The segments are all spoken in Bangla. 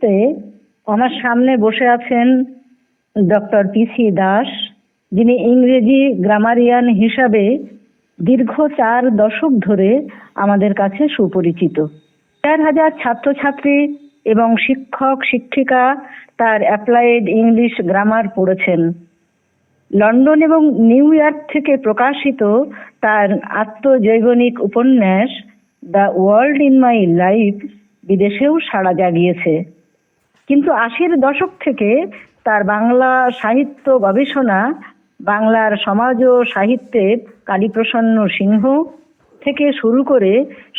মুহূর্তে আমার সামনে বসে আছেন ডক্টর পিসি দাস, যিনি ইংরেজি গ্রামারিয়ান হিসাবে দীর্ঘ চার দশক ধরে আমাদের কাছে সুপরিচিত। চার হাজার ছাত্রছাত্রী এবং শিক্ষক, শিক্ষিকা তার অ্যাপ্লাইড ইংলিশ গ্রামার পড়েছেন। লন্ডন এবং নিউ ইয়র্ক থেকে প্রকাশিত তার আত্মজৈবনিক উপন্যাস the world in my life বিদেশেও সাড়া জাগিয়েছে। কিন্তু আশির দশক থেকে তার বাংলা সাহিত্য গবেষণা, বাংলার সমাজ ও সাহিত্যের কালীপ্রসন্ন সিংহ থেকে শুরু করে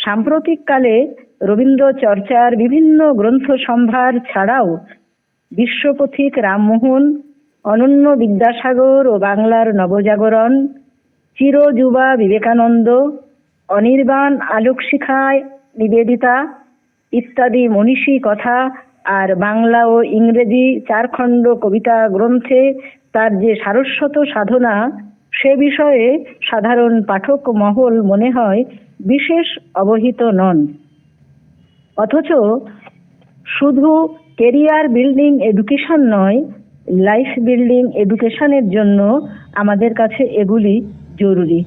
সাম্প্রতিককালে রবীন্দ্র চর্চার বিভিন্ন গ্রন্থ সম্ভার ছাড়াও বিশ্বপথিক রামমোহন, অনন্য বিদ্যাসাগর ও বাংলার নবজাগরণ, চিরযুবা বিবেকানন্দ, অনির্বাণ আলোকশিখায় নিবেদিতা ইত্যাদি মনীষী কথা আর বাংলা ও ইংরেজি চারখণ্ড কবিতা গ্রন্থে তার যে সারস্বত সাধনা, সে বিষয়ে সাধারণ পাঠক মহল মনে হয় বিশেষ অবহিত নন। অথচ শুধু কেরিয়ার বিল্ডিং এডুকেশন নয়, লাইফ বিল্ডিং এডুকেশনের জন্য আমাদের কাছে এগুলি জরুরি।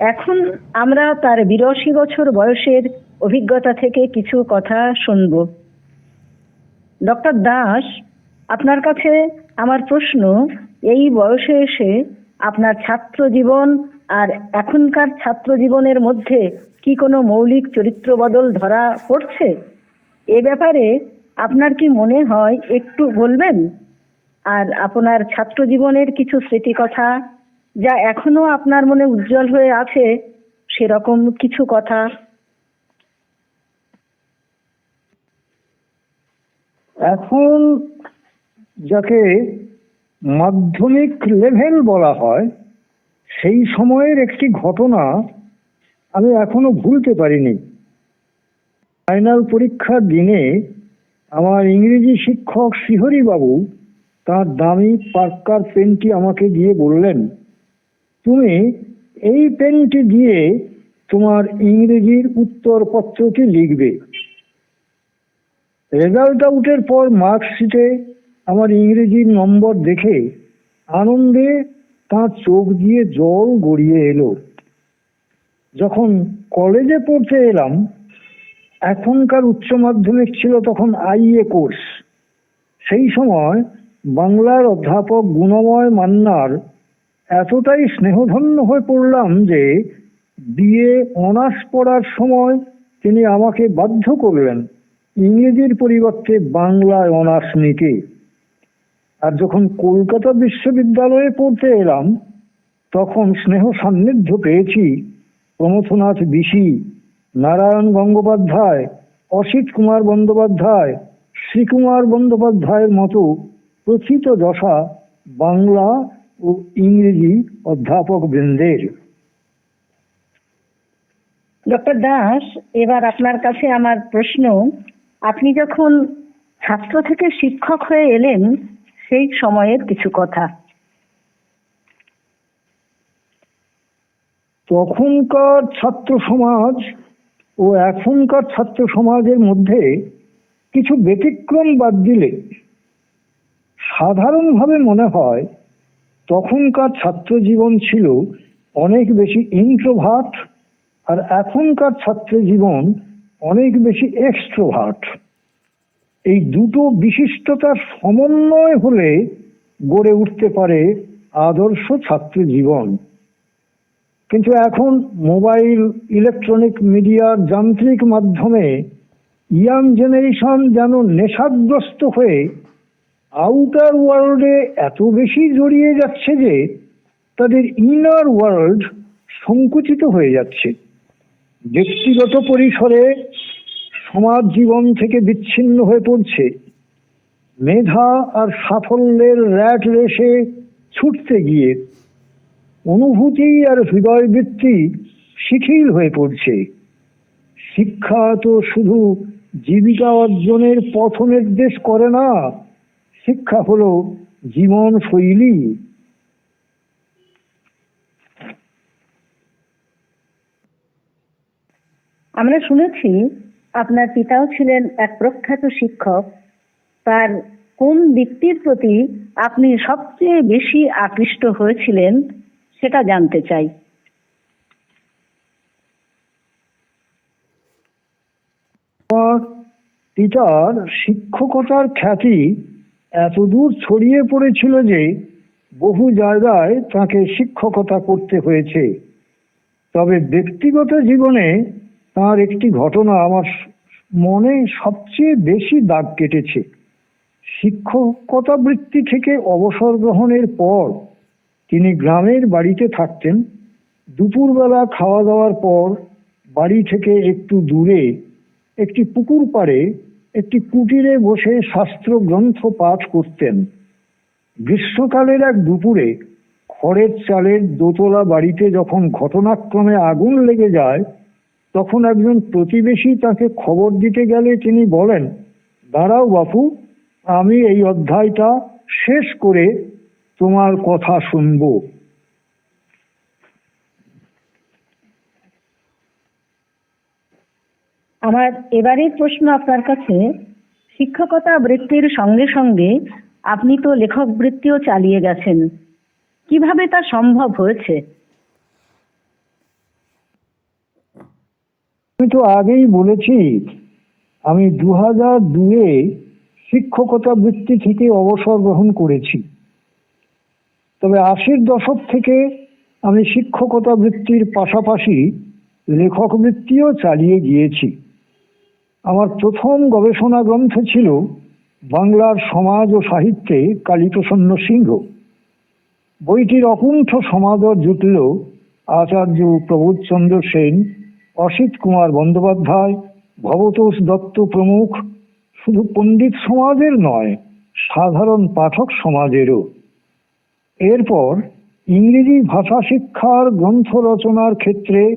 এখন আমরা তার বিরাশি বছর বয়সের অভিজ্ঞতা থেকে কিছু কথা শুনব। ডক্টর দাস, আপনার কাছে আমার প্রশ্ন, এই বয়সে এসে আপনার ছাত্র জীবন আর এখনকার ছাত্র জীবনের মধ্যে কি কোনো মৌলিক চরিত্র বদল ধরা পড়ছে? এ ব্যাপারে আপনার কি মনে হয় একটু বলবেন? আর আপনার ছাত্র জীবনের কিছু স্মৃতি কথা যা এখনও আপনার মনে উজ্জ্বল হয়ে আছে, সেরকম কিছু কথা এখন যাকে মাধ্যমিক লেভেল বলা হয়, সেই সময়ের একটি ঘটনা আমি এখনও ভুলতে পারিনি। ফাইনাল পরীক্ষার দিনে আমার ইংরেজি শিক্ষক বাবু তার দামি পার্কার পেনটি আমাকে দিয়ে বললেন, তুমি এই পেনটি দিয়ে তোমার ইংরেজির উত্তরপত্রটি লিখবে। রেজাল্ট আউটের পর মার্কশিটে আমার ইংরেজির নম্বর দেখে আনন্দে তাঁর চোখ দিয়ে জল গড়িয়ে এলো। যখন কলেজে পড়তে এলাম, এখনকার উচ্চ মাধ্যমিক ছিল তখন আইএ কোর্স। সেই সময় বাংলার অধ্যাপক গুণময় মান্নার এতটাই স্নেহধন্য হয়ে পড়লাম যে বিএ অনার্স পড়ার সময় তিনি আমাকে বাধ্য করলেন। ইংরেজির পরিবর্তে বাংলায় অনার্স নিতে। আর যখন কলকাতা বিশ্ববিদ্যালয়ে পড়তে এলাম, তখন স্নেহ সান্নিধ্য পেয়েছি প্রমথনাথ বিশি, নারায়ণ গঙ্গোপাধ্যায়, অসিত কুমার বন্দ্যোপাধ্যায়, শ্রীকুমার বন্দ্যোপাধ্যায়ের মতো প্রথিত দশা বাংলা ও ইংরেজি অধ্যাপক বৃন্দের ডক্টর দাস, এবার আপনার কাছে আমার প্রশ্ন। আপনি যখন ছাত্র থেকে শিক্ষক হয়ে এলেন, সেই সময়ের কিছু কথা। তখনকার ছাত্র সমাজ ও এখনকার ছাত্র সমাজের মধ্যে কিছু ব্যতিক্রম বাদ দিলে সাধারণভাবে মনে হয় তখনকার ছাত্র জীবন ছিল অনেক বেশি ইন্ট্রোভার্ট আর এখনকার ছাত্র জীবন অনেক বেশি এক্সট্রোভার্ট এই দুটো বিশিষ্টতার সমন্বয় হলে গড়ে উঠতে পারে আদর্শ ছাত্র জীবন। কিন্তু এখন মোবাইল ইলেকট্রনিক মিডিয়ার যান্ত্রিক মাধ্যমে ইয়াং জেনারেশন যেন নেশাগ্রস্ত হয়ে আউটার ওয়ার্ল্ডে এত বেশি জড়িয়ে যাচ্ছে যে তাদের ইনার ওয়ার্ল্ড সংকুচিত হয়ে যাচ্ছে। ব্যক্তিগত পরিসরে সমাজ জীবন থেকে বিচ্ছিন্ন হয়ে পড়ছে। মেধা আর সাফল্যের র্যাট রেসে ছুটতে গিয়ে অনুভূতি আর হৃদয়বৃত্তি শিথিল হয়ে পড়ছে। শিক্ষা তো শুধু জীবিকা অর্জনের পথ নির্দেশ করে না, শিক্ষা হলো জীবন শৈলী আমরা শুনেছি আপনার পিতাও ছিলেন এক প্রখ্যাত শিক্ষক। তার কোন দিকটির প্রতি আপনি সবচেয়ে বেশি আকৃষ্ট হয়েছিলেন সেটা জানতে চাই। পিতার শিক্ষকতার খ্যাতি এতদূর ছড়িয়ে পড়েছিল যে বহু জায়গায় তাকে শিক্ষকতা করতে হয়েছে। তবে ব্যক্তিগত জীবনে তার একটি ঘটনা আমার মনে সবচেয়ে বেশি দাগ কেটেছে। শিক্ষকতা বৃত্তি থেকে অবসর গ্রহণের পর তিনি গ্রামের বাড়িতে থাকতেন। দুপুরবেলা খাওয়া দাওয়ার পর বাড়ি থেকে একটু দূরে একটি পুকুর পাড়ে একটি কুটিরে বসে শাস্ত্র গ্রন্থ পাঠ করতেন। গ্রীষ্মকালের এক দুপুরে খড়ের চালের দোতলা বাড়িতে যখন ঘটনাক্রমে আগুন লেগে যায় তখন একজন প্রতিবেশী তাকে খবর দিতে গেলে তিনি বলেন, দাঁড়াও বাপু, আমি এই অধ্যায়টা শেষ করে তোমার কথা শুনব। আমার এবারের প্রশ্ন আপনার কাছে, শিক্ষকতা বৃত্তির সঙ্গে সঙ্গে আপনি তো লেখক বৃত্তিও চালিয়ে গেছেন। কীভাবে তা সম্ভব হয়েছে? আমি তো আগেই বলেছি, আমি দু হাজার দুয়ে শিক্ষকতা বৃত্তি থেকে অবসর গ্রহণ করেছি। তবে আশির দশক থেকে আমি শিক্ষকতা বৃত্তির পাশাপাশি লেখক বৃত্তিও চালিয়ে গিয়েছি। আমার প্রথম গবেষণা গ্রন্থ ছিল বাংলার সমাজ ও সাহিত্যে কালীপ্রসন্ন সিংহ। বইটির অকুণ্ঠ সমাদর জুটল আচার্য প্রবোধচন্দ্র সেন অসিত কুমার বন্দ্যোপাধ্যায়, ভবতোষ দত্ত প্রমুখ, শুধু পণ্ডিত সমাজের নয়, সাধারণ পাঠক সমাজেরও। এরপর ইংরেজি ভাষা শিক্ষার গ্রন্থ রচনার ক্ষেত্রে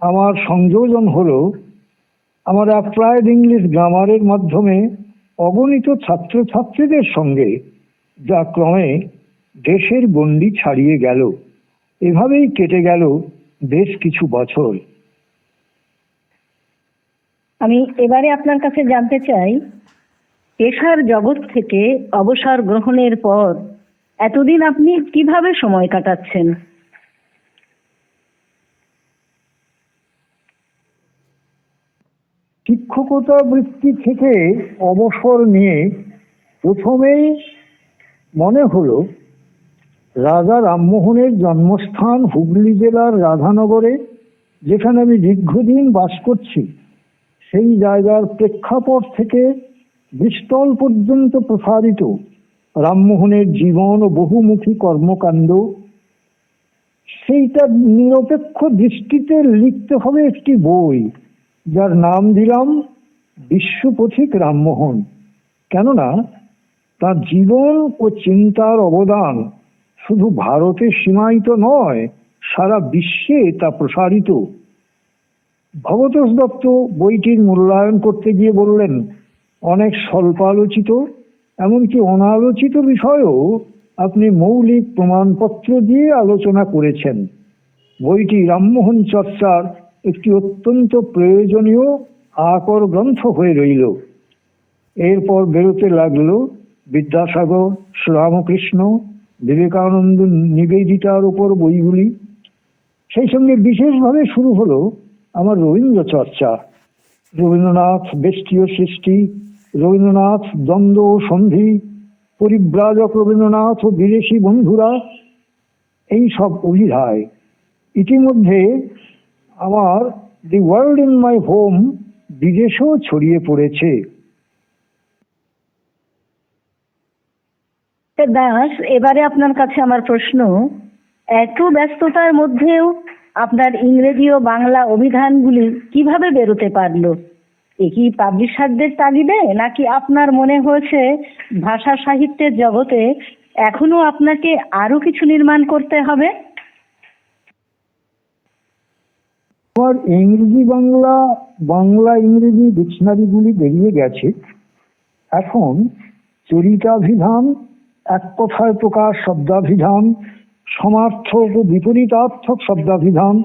আমার সংযোজন হল, আমার অ্যাপ্লাইড ইংলিশ গ্রামারের মাধ্যমে অগণিত ছাত্রছাত্রীদের সঙ্গে, যা ক্রমে দেশের গণ্ডি ছাড়িয়ে গেল। এভাবেই কেটে গেল বেশ কিছু বছর। আমি এবারে আপনার কাছে জানতে চাই, পেশার জগৎ থেকে অবসর গ্রহণের পর এতদিন আপনি কীভাবে সময় কাটাচ্ছেন? শিক্ষকতা বৃত্তি থেকে অবসর নিয়ে প্রথমেই মনে হলো, রাজা রামমোহনের জন্মস্থান হুগলি জেলার রাধানগরে, যেখানে আমি দীর্ঘদিন বাস করছি। সেই জায়গার প্রেক্ষাপট থেকে বিস্তল পর্যন্ত প্রসারিত রামমোহনের জীবন ও বহুমুখী কর্মকাণ্ড, সেইটা নিরপেক্ষ দৃষ্টিতে লিখতে হবে একটি বই যার নাম দিলাম বিশ্বপথিক রামমোহন। কেননা তার জীবন ও চিন্তার অবদান শুধু ভারতে সীমায়িত নয়, সারা বিশ্বে তা প্রসারিত। ভগতোষ দত্ত বইটির মূল্যায়ন করতে গিয়ে বললেন, অনেক স্বল্প আলোচিত এমনকি অনালোচিত বিষয়েও আপনি মৌলিক প্রমাণপত্র দিয়ে আলোচনা করেছেন। বইটি রামমোহন চর্চার একটি অত্যন্ত প্রয়োজনীয় আকর গ্রন্থ হয়ে রইল। এরপর বেরোতে লাগল বিদ্যাসাগর, শ্রীরামকৃষ্ণ, বিবেকানন্দ নিবেদিতার উপর বইগুলি। সেই সঙ্গে বিশেষভাবে শুরু হলো আমার রবীন্দ্র চর্চা রবীন্দ্রনাথ বেষ্টীয় সৃষ্টি, রবীন্দ্রনাথ দ্বন্দ্ব ও সন্ধি, পরিব্রাজক রবীন্দ্রনাথ ও বিদেশি বন্ধুরা, এই সব অভিধায়। ইতিমধ্যে আমার the world in my home বিদেশেও ছড়িয়ে পড়েছে। দাস এবারে আপনার কাছে আমার প্রশ্ন, এত ব্যস্ততার মধ্যেও আপনার ইংরেজি ও বাংলা অভিধানগুলি কীভাবে বেরোতে পারল? এ কি পাবলিশারদের তাগিদে, নাকি আপনার মনে হয়েছে ভাষা সাহিত্যের জগতে এখনও আপনাকে আরও কিছু নির্মাণ করতে হবে? ইংরেজি বাংলা বাংলা ইংরেজি ডিকশনারিগুলি বেরিয়ে গেছে। এখন চরিতাভিধান, এক কথায় প্রকাশ শব্দাভিধান সমার্থক ও বিপরীতার্থক শব্দাভিধান,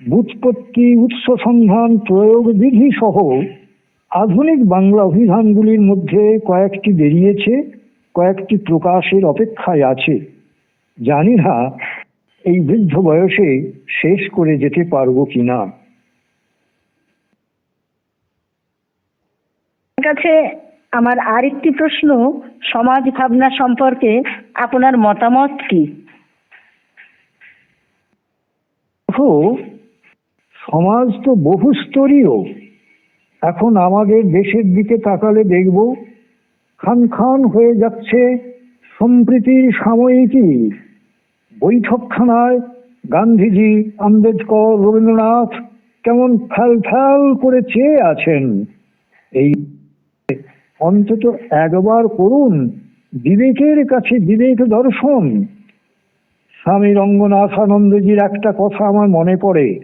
বুৎপত্তি উৎস সন্ধান প্রয়োগ বিধি সহ আধুনিক বাংলা অভিধানগুলির মধ্যে কয়েকটি বেরিয়েছে, কয়েকটি প্রকাশের অপেক্ষায় আছে। জানি না এই বৃদ্ধ বয়সে শেষ করে যেতে পারব কিনা। আপনার কাছে আমার আরেকটি প্রশ্ন, সমাজ ভাবনা সম্পর্কে আপনার মতামত কি দেখো সমাজ তো বহুস্তরীয়। এখন আমাদের দেশের দিকে তাকালে দেখব, খান খান হয়ে যাচ্ছে সম্প্রীতির সাময়িকী। বৈঠকখানায় গান্ধীজি, আম্বেদকর, রবীন্দ্রনাথ কেমন ফ্যাল ফ্যাল করে চেয়ে আছেন। এই অন্তত একবার করুন, বিবেকের কাছে বিবেক দর্শন। স্বামী রঙ্গনাথানন্দজির একটা কথা আমার মনে পড়ে।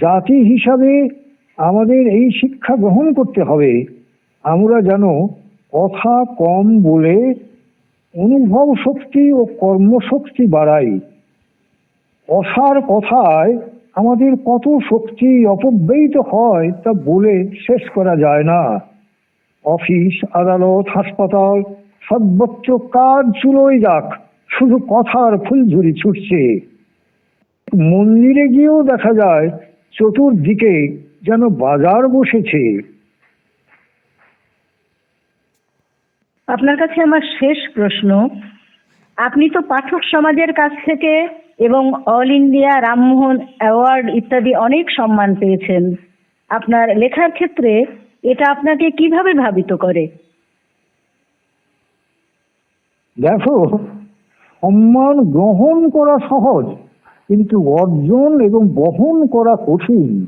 জাতি হিসাবে আমাদের এই শিক্ষা গ্রহণ করতে হবে। আমরা যেন কথা কম বলে অনুভব শক্তি ও কর্মশক্তি বাড়াই। অসার কথায় আমাদের কত শক্তি অপব্যয়িত হয় তা বলে শেষ করা যায় না। অফিস, আদালত, হাসপাতাল, সর্বোচ্চ কাজ চুলোই যাক শুধু কথার ফুলঝুরি ছুটছে। মন্দিরে গিয়েও দেখা যায় চতুর্দিকে যেন বাজার বসেছে। আপনার কাছে আমার শেষ প্রশ্ন। আপনি তো পাঠক সমাজের কাছ থেকে এবং অল ইন্ডিয়া রামমোহন অ্যাওয়ার্ড ইত্যাদি অনেক সম্মান পেয়েছেন। আপনার লেখার ক্ষেত্রে এটা আপনাকে কীভাবে ভাবিত করে? দেখো সম্মান গ্রহণ করা সহজ, কিন্তু অর্জন এবং বহন করা কঠিন।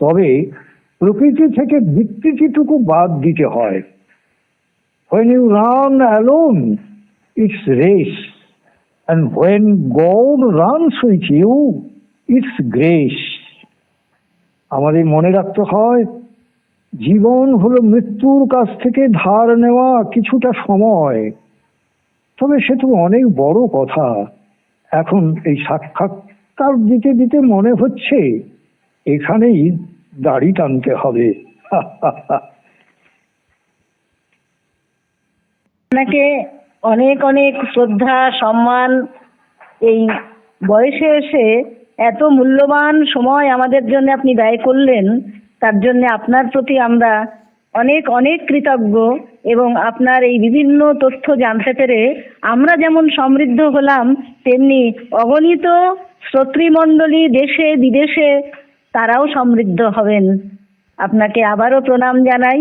তবে প্রকৃতি থেকে বিকৃতিটুকু বাদ দিতে হয়। When you run alone, it's race. And when God runs with you, it's grace. আমাদের মনে রাখতে হয়, জীবন হলো মৃত্যুর কাছ থেকে ধার নেওয়া কিছুটা সময়। তবে সে তো অনেক বড় কথা। এখন এই সাক্ষাৎকার দিতে দিতে মনে হচ্ছে এখানেই দাড়ি টানতে হবে। আপনাকে অনেক অনেক শ্রদ্ধা, সম্মান, এই বয়সে এসে এত মূল্যবান সময় আমাদের জন্য আপনি ব্যয় করলেন, তার জন্য আপনার প্রতি আমরা অনেক অনেক কৃতজ্ঞ এবং আপনার এই বিভিন্ন তথ্য জানতে পেরে আমরা যেমন সমৃদ্ধ হলাম, তেমনি অগণিত শ্রোতৃমণ্ডলী দেশে, বিদেশে তারাও সমৃদ্ধ হবেন। আপনাকে আবারও প্রণাম জানাই।